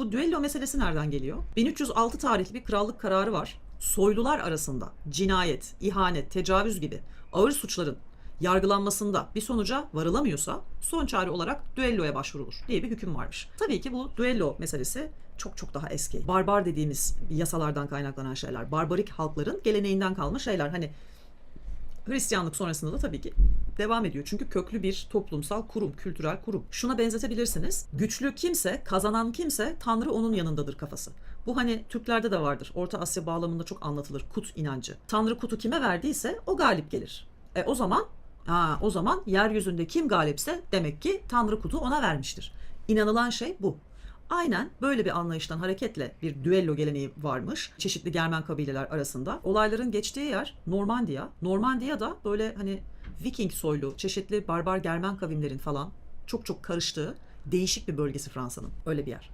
Bu düello meselesi nereden geliyor? 1306 tarihli bir krallık kararı var. Soylular arasında cinayet, ihanet, tecavüz gibi ağır suçların yargılanmasında bir sonuca varılamıyorsa son çare olarak düelloya başvurulur diye bir hüküm varmış. Tabii ki bu düello meselesi çok çok daha eski. Barbar dediğimiz yasalardan kaynaklanan şeyler. Barbarik halkların geleneğinden kalma şeyler. Hani Hristiyanlık sonrasında da tabii ki devam ediyor. Çünkü köklü bir toplumsal kurum, kültürel kurum. Şuna benzetebilirsiniz. Güçlü kimse, kazanan kimse Tanrı onun yanındadır kafası. Bu hani Türklerde de vardır. Orta Asya bağlamında çok anlatılır kut inancı. Tanrı kutu kime verdiyse o galip gelir. E o zaman ha, o zaman yeryüzünde kim galipse demek ki Tanrı kutu ona vermiştir. İnanılan şey bu. Aynen böyle bir anlayıştan hareketle bir düello geleneği varmış çeşitli Germen kabileler arasında. Olayların geçtiği yer Normandiya. Normandiya da böyle hani Viking soylu çeşitli barbar Germen kavimlerin falan çok çok karıştığı değişik bir bölgesi Fransa'nın. Öyle bir yer.